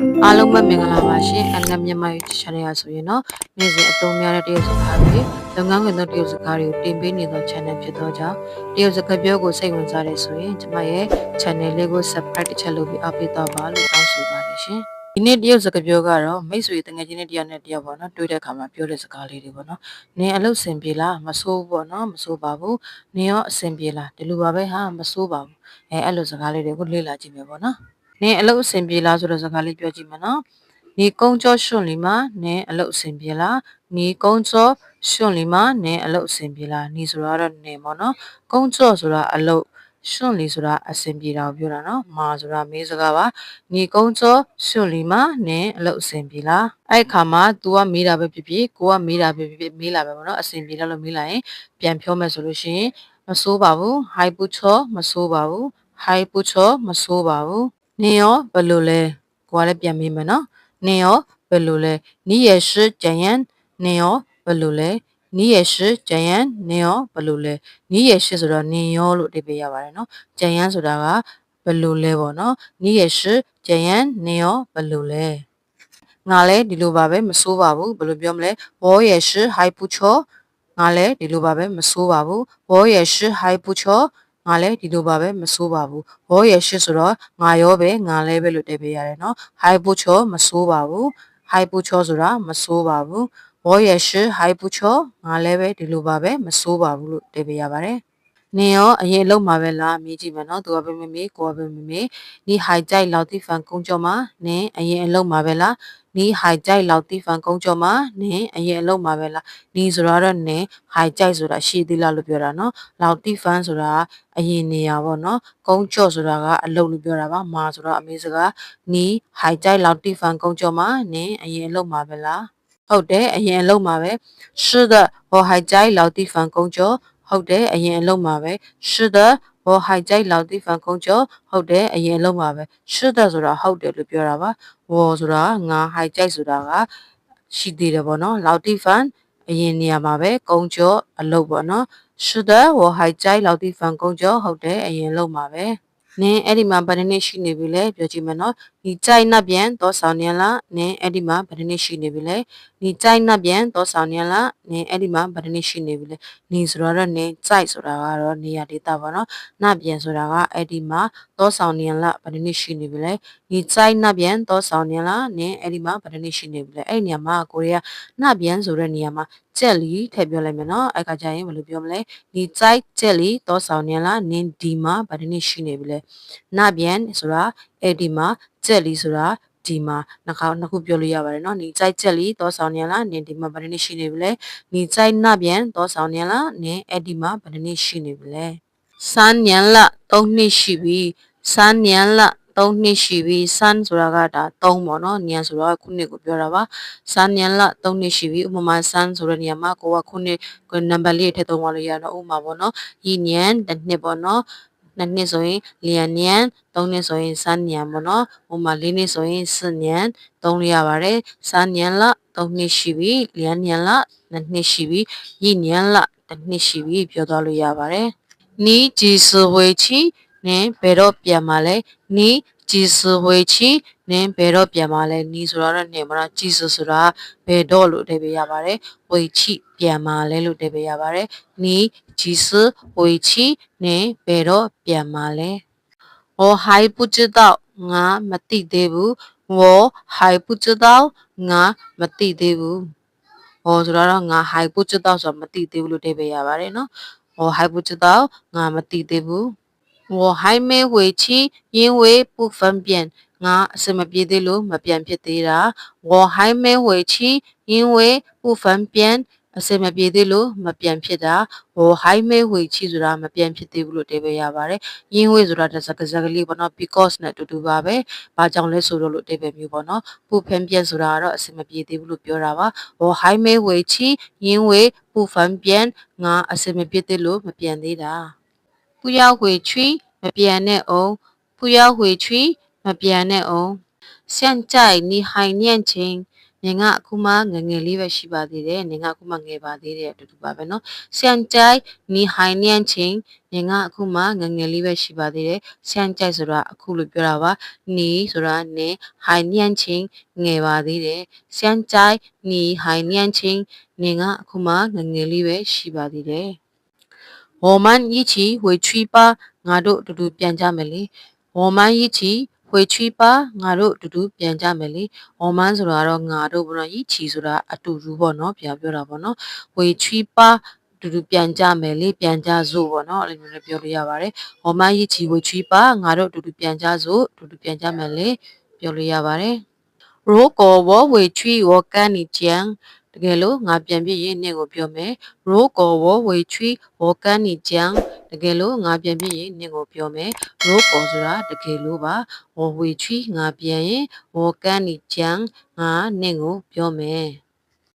အားလုံးပဲမင်္ဂလာပါရှင်အလမြန်မာ YouTube channel ရဆိုရင်တော့နေ့စဉ်အသုံးများတဲ့တရုတ်စကားတွေလုပ်ငန်းခွင်သောတရုတ်စကားတွေကိုတင်ပေးနေသော channel ဖြစ်သောကြောင့်တရုတ်စကားပြောကိုစိတ်ဝင်စားတဲ့ဆိုရင်ကျွန်မရဲ့ channel လေးကို subscribe တစ်ချက်လုပ်ပြီးအားပေးတော့ပါလို့တောင်းဆိုပါတယ်ရှင်ဒီနေ့တရုတ်စကားပြောကတော့မိတ်ဆွေတငယ်ချင်းတွေတယောက်နဲ့တယောက်ပေါ့နော်တွေ့တဲ့အခါမှာပြောတဲ့စကားလေးတွေပေါ့နော်နင်အလုပ်ဆင်ပြေလားမဆိုးဘူးပေါ့နော်မဆိုးပါဘူးနင်ရောအဆင်ပြေလားဒီလိုပါပဲဟာမဆိုးပါဘူးအဲအဲ့လိုစကားလေးတွေကိုလေ့လာကြည့်မယ်ပေါ့နော် နင်းအလုပ်အဆင်ပြေလားဆိုတဲ့စကားလေးပြောကြည့်မယ်နော်နီကုန်းကျော်ရှင်လီမှာနင်းအလုပ်အဆင်ပြေလားနီကုန်းကျော်ရှင်လီမှာနင်းအလုပ်အဆင်ပြေလားနီဆိုတော့နင်းပေါ့နော်ကုန်းကျော်ဆိုတာအလုပ်ရှင်လီဆိုတာအဆင်ပြေတာကိုပြောတာနော်မာဆိုတာမေးစကားပါညီကုန်းကျော်ရှင်လီမနင်အလုပ်အဆင်ပြေလားအဲ့ခါမှာ तू ကမေးတာပဲဖြစ်ဖြစ်ကိုကမေးတာပဲဖြစ်ဖြစ်မေးလာပဲပေါ့နော်အဆင်ပြေလားလို့မေးလိုက်ရင်ပြန်ပြောမယ်ဆိုလို့ရှိရင်မဆိုးပါဘူးဟိုက်ပူချောမဆိုးပါဘူးဟိုက်ပူချောမဆိုးပါဘူး နင်ရောဘယ်လိုလဲကိုကလည်းပြန်မေးမယ်နော်နင်ရောဘယ်လိုလဲနီးရရှိဂျယန်နင်ရောဘယ်လိုလဲနီးရရှိဂျယန်နင်ရောဘယ်လိုလဲနီးရရှိဆိုတော့နင်ရောလို့အဓိပ္ပာယ်ရပါတယ်နော်ဂျယန်ဆိုတာကဘယ်လိုလဲပေါ့နော်နီးရရှိဂျယန်နင်ရောဘယ်လိုလဲငါလည်းဒီလိုပါပဲမဆိုးပါဘူးဘယ်လိုပြောမလဲဘောရရှိဟိုက်ပူချောငါလည်းဒီလိုပါပဲမဆိုးပါဘူးဘောရရှိဟိုက်ပူချော ငါလည်းဒီလိုပါပဲမဆိုးပါဘူး။ဘောရရှိဆိုတော့ငါရောပဲငါလည်းပဲလို့တည်ပေးရတယ်နော်။ဟိုင်ပူချောမဆိုးပါဘူး။ဟိုင်ပူချောဆိုတာမဆိုးပါဘူး။ဘောရရှိဟိုင်ပူချောငါလည်းပဲဒီလိုပါပဲမဆိုးပါဘူးလို့တည်ပေးရပါတယ်။ နင်ရောအရင်လုံးမှာပဲလားမေးကြည့်မယ်နော်။သူကပဲမမေးကိုကပဲမမေး။你还在老地方工作吗？နင်အရင်အလုံးမှာပဲလား။你还在老地方工作吗？နင်အရင်အလုံးမှာပဲလား။你ဆိုတော့နင်还在ဆိုတာရှိသေးလားလို့ပြောတာနော်။老地方ဆိုတာအရင်နေရာပေါ့နော်ကုန်းကျော့ဆိုတာကအလုပ်လို့ပြောတာပါမာဆိုတော့အမေစကားနီးဟိုက်ကြိုက်လောက်တိဖန်ကုန်းကျော့မှာနင်းအရင်အလုပ်မှာပဲလားဟုတ်တယ်အရင်အလုပ်မှာပဲ是的我还在老地方工作 ဟုတ်တယ်အရင်အလုပ်မှာပဲရှိဒဘောဟိုက်ကြိုက်လောက်တိဖန်ကုန်းကျော်ဟုတ်တယ်အရင်အလုပ်မှာပဲရှိဒဆိုတာဟုတ်တယ်လို့ပြောတာပါဝော်ဆိုတာငါဟိုက်ကြိုက်ဆိုတာကရှိသေးတယ်ပေါ့နော်လောက်တိဖန်အရင်နေရာမှာပဲကုန်းကျော်အလုပ်ပေါ့နော်ရှိဒဘောဟိုက်ကြိုက်လောက်တိဖန်ကုန်းကျော်ဟုတ်တယ်အရင်အလုပ်မှာပဲနင်းအဲ့ဒီမှာဗန်နေရှိနေပြီလေပြောကြည့်မယ်နော်နီကြိုက်နှပ်ပြန်သောဆောင်ညံလာနင်းအဲ့ဒီမှာဗဒနစ်ရှိနေပြီလေနီကြိုက်နှပ်ပြန်သောဆောင်ညံလာနင်းအဲ့ဒီမှာဗဒနစ်ရှိနေပြီလေနီဆိုတော့နင်းကြိုက်ဆိုတာကတော့နေရာဒေတာပေါ့နော်နှပ်ပြန်ဆိုတာကအဲ့ဒီမှာသောဆောင်ညံလာဗဒနစ်ရှိနေပြီလေနီကြိုက်နှပ်ပြန်သောဆောင်ညံလာနင်းအဲ့ဒီမှာဗဒနစ်ရှိနေပြီလေအဲ့ဒီနေရာမှာကိုရီးယားနှပ်ပြန်ဆိုတဲ့နေရာမှာကြက်လီထည့်ပြောလိုက်မယ်နော်အဲ့ခါကျရင်ဘယ်လိုပြောမလဲနီကြိုက်ကြက်လီသောဆောင်ညံလာနင်းဒီမှာဗဒနစ်ရှိနေပြီလေနှပ်ပြန်ဆိုတာ အဲ့ဒီမှာကြက်လီဆိုတာဒီမှာနှခေါင်းနှစ်ခုပြောလို့ရပါတယ်เนาะနီကြိုက်ကြက်လီသောဆောင်နေလားနင်ဒီမှာဗဒနေရှိနေပြီလေနီကြိုက်နှပြန်သောဆောင်နေလားနင်အဲ့ဒီမှာဗဒနေရှိနေပြီလေစန်းညံလ၃နှစ်ရှိပြီစန်းညံလ3နှစ်ရှိပြီ sun ဆိုတာကဒါ3ပေါ့နော်ညံဆိုတော့ခုနှစ်ကိုပြောတာပါ sun ညံလ3နှစ်ရှိပြီဥပမာ sun ဆိုတဲ့နေရာမှာကိုကခုနှစ်နံပါတ်လေးထည့်သုံးသွားလို့ရတော့ဥပမာပေါ့နော်ဤညံတစ်နှစ်ပေါ့နော် နှစ်နှစ်ဆိုရင်လျံညံသုံးနှစ်ဆိုရင်စမ်းညံပေါ့နော်ဟိုမှာလေးနှစ်ဆိုရင်စညံသုံးလို့ရပါတယ်စမ်းညံလသုံးနှစ်ရှိပြီလျံညံလနှစ်နှစ်ရှိပြီရညံလတစ်နှစ်ရှိပြီပြောသွားလို့ရပါတယ်နီးဂျီစဝေချီနင်းဘယ်တော့ပြန်มาလဲနီး ဂျီစဝေချီနင်းဘယ်တော့ပြန်มาလဲနီးဆိုတော့နေမလားဂျီစဆိုတာဘယ်တော့လို့အဓိပ္ပာယ်ရပါတယ်ဝေချီပြန်มาလဲလို့အဓိပ္ပာယ်ရပါတယ်နီးဂျီစဝေချီနင်းဘယ်တော့ပြန်มาလဲ我还不知道ငါမသိသေးဘူး我还不知道ငါမသိသေးဘူးဟောဆိုတော့ငါ还不知道ဆိုတော့မသိသေးဘူးလို့အဓိပ္ပာယ်ရပါတယ်နော်我还不知道ငါမသိသေးဘူး 我还没回去因为不方便ငါအစမပြေသေးလို့မပြန်ဖြစ်သေးတာ我还没回去因为不方便အစမပြေသေးလို့မပြန်ဖြစ်တာဟို high မဲဝေချီဆိုတာမပြန်ဖြစ်သေးဘူးလို့တည်ပေးရပါတယ်။ရင်းဝေဆိုတာတစ်စကားစကားလေးပေါ့နော် because နဲ့အတူတူပါပဲ။ဘာကြောင့်လဲဆိုတော့လို့တည်ပေးမျိုးပေါ့နော်။ပူဖန်ပြန်ဆိုတာကတော့အစမပြေသေးဘူးလို့ပြောတာပါ။ဟို high မဲဝေချီရင်းဝေပူဖန်ပြန်ငါအစမပြေသေးလို့မပြန်သေးတာ။ပူရောက်ဝေချီ မပြန်နဲ့အောင်ပူရောက်ဝေချီမပြန်နဲ့အောင်现在你还年轻 နင်ကအခုမှငယ်ငယ်လေးပဲရှိပါသေးတယ်နင်ကအခုမှငယ်ပါသေးတယ်အတူတူပါပဲနော်ဆန်ကြိုင်နီဟိုင်နျန်ချင်းနင်ကအခုမှငယ်ငယ်လေးပဲရှိပါသေးတယ်ဆန်ကြိုင်ဆိုတာအခုလို့ပြောတာပါနီဆိုတာနင်ဟိုင်နျန်ချင်းငယ်ပါသေးတယ်ဆန်ကြိုင်နီဟိုင်နျန်ချင်းနင်ကအခုမှငယ်ငယ်လေးပဲရှိပါသေးတယ် ဝေါ်မန်ယီချီဝေချွီပါငါတို့အတူတူပြန်ကြမယ်လေဝေါ်မန်ယီချီဝေချွီပါငါတို့အတူတူပြန်ကြမယ်လေဝေါ်မန်ဆိုတာတော့ငါတို့ဘောနော်ယီချီဆိုတာအတူတူပေါ့နော်ပြန်ပြောတာပေါ့နော်ဝေချွီပါတူတူပြန်ကြမယ်လေပြန်ကြစို့ပေါ့နော်အဲ့လိုမျိုးပြောလို့ရပါတယ်။ဟောမရစ်ချီဝချီပါငါတို့တူတူပြန်ကြစို့တူတူပြန်ကြမယ်လေပြောလို့ရပါတယ်။ရိုကောဝဝေချီဝကန်နီချန် တကယ်လို့ငါပြန်ပြစ်ရင်နေ့ကိုပြောမယ်ရိုးကောဝဝေချွီဝကန်နီချန်တကယ်လို့ငါပြန်ပြစ်ရင်နေ့ကိုပြောမယ်ရိုးကောဆိုတာတကယ်လို့ပါဝဝေချွီငါပြန်ရင်ဝကန်နီချန်ငါနေ့ကိုပြောမယ်